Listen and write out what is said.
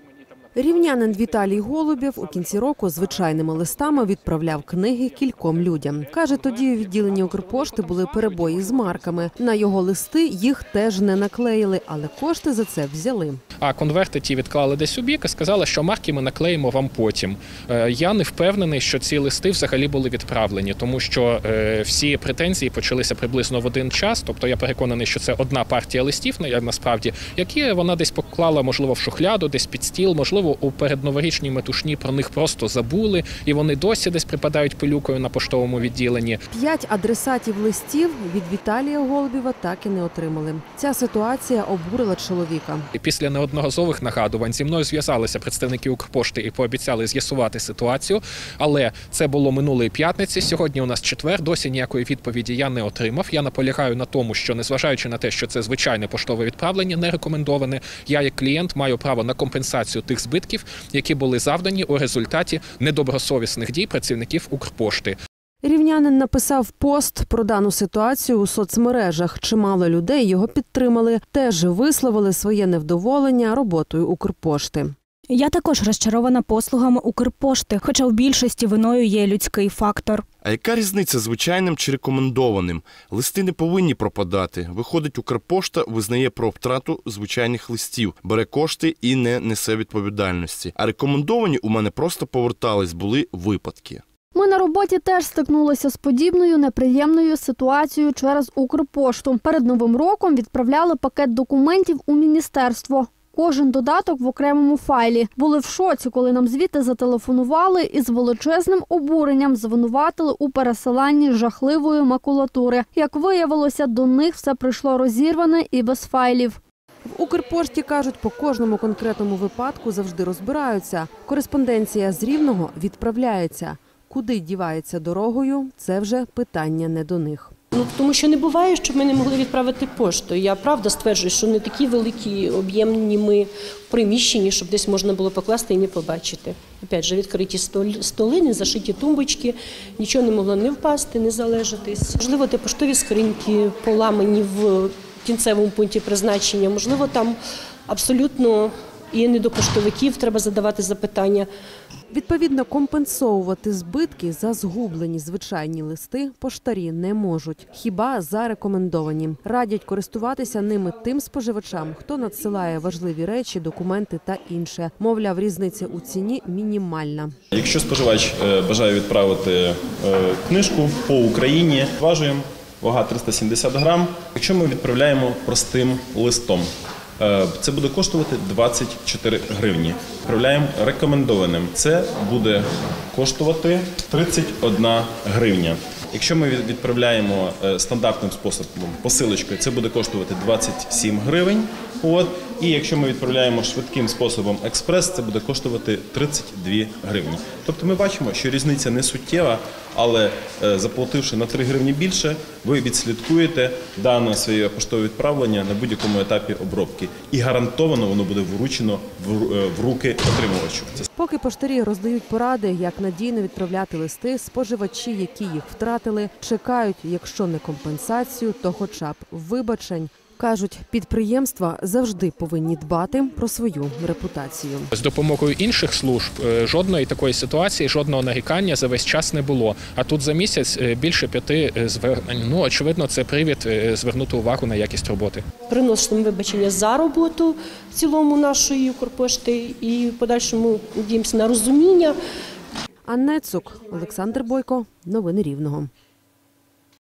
question Рівнянин Віталій Голубєв у кінці року звичайними листами відправляв книги кільком людям. Каже, тоді у відділенні Укрпошти були перебої з марками. На його листи їх теж не наклеїли, але кошти за це взяли. А конверти ті відклали десь у бік і сказали, що марки ми наклеїмо вам потім. Е, Я не впевнений, що ці листи взагалі були відправлені, тому що е, всі претензії почалися приблизно в один час. Тобто я переконаний, що це одна партія листів на- насправді, які вона десь поклала, можливо, в шухляду, десь під стіл, можливо, у передноворічній метушні про них просто забули, і вони досі десь припадають пилюкою на поштовому відділенні. П'ять адресатів листів від Віталія Голубєва так і не отримали. Ця ситуація обурила чоловіка. Після неодноразових нагадувань зі мною зв'язалися представники Укрпошти і пообіцяли з'ясувати ситуацію. Але це було минулої п'ятниці. Сьогодні у нас четвер. Досі ніякої відповіді я не отримав. Я наполягаю на тому, що незважаючи на те, що це звичайне поштове відправлення, не рекомендоване. Я, як клієнт, маю право на компенсацію тих збитків, які були завдані у результаті недобросовісних дій працівників Укрпошти. Рівнянин написав пост про дану ситуацію у соцмережах. Чимало людей його підтримали, теж висловили своє невдоволення роботою Укрпошти. Я також розчарована послугами Укрпошти, хоча в більшості виною є людський фактор. А яка різниця звичайним чи рекомендованим? Листи не повинні пропадати. Виходить, Укрпошта визнає про втрату звичайних листів, бере кошти і не несе відповідальності. А рекомендовані у мене просто повертались, були випадки. Ми на роботі теж стикнулися з подібною неприємною ситуацією через Укрпошту. Перед новим роком відправляли пакет документів у міністерство. Кожен додаток в окремому файлі. Були в шоці, коли нам звідти зателефонували і з величезним обуренням звинуватили у пересиланні жахливої макулатури. Як виявилося, до них все прийшло розірване і без файлів. В Укрпошті кажуть, по кожному конкретному випадку завжди розбираються. Кореспонденція з рівного відправляється. Куди дівається дорогою, це вже питання не до них. Ну тому що не буває, щоб ми не могли відправити пошту. Я правда стверджую, що не такі великі об'ємні ми в приміщенні, щоб десь можна було покласти і не побачити. Опять же, відкриті столи, не зашиті тумбочки, нічого не могло не впасти, не залежатись. Можливо, де поштові скриньки поламані в кінцевому пункті призначення. Можливо, там абсолютно і не до поштовиків треба задавати запитання. Відповідно, компенсовувати збитки за згублені звичайні листи поштарі не можуть, хіба зарекомендовані. Радять користуватися ними тим споживачам, хто надсилає важливі речі, документи та інше. Мовляв, різниця у ціні мінімальна. Якщо споживач е, бажає відправити е, книжку по Україні, важуємо вага 370 грам. Якщо ми відправляємо простим листом, це буде коштувати 24 гривні. Відправляємо рекомендованим. Це буде коштувати 31 гривня. Якщо ми від- відправляємо е, стандартним способом посилочкою, це буде коштувати 27 гривень. От. І якщо ми відправляємо швидким способом експрес, це буде коштувати 32 гривні. Тобто ми бачимо, що різниця не суттєва, але е, заплативши на 3 гривні більше, ви відслідкуєте дане своє поштове відправлення на будь-якому етапі обробки. І гарантовано воно буде вручено в, е, руки отримувачу. Поки поштарі роздають поради, як надійно відправляти листи, споживачі, які їх втратили, чекають, якщо не компенсацію, то хоча б вибачень. Кажуть, підприємства завжди повинні дбати про свою репутацію. З допомогою інших служб е, жодної такої ситуації, жодного нарікання за весь час не було. А тут за місяць е, більше п'яти е, звернень. Ну очевидно, це привід звернути увагу на якість роботи. приносимо вибачення за роботу в цілому нашої Укрпошти і в подальшому надіємося на розуміння. Анна Цук, Олександр Бойко, новини Рівного.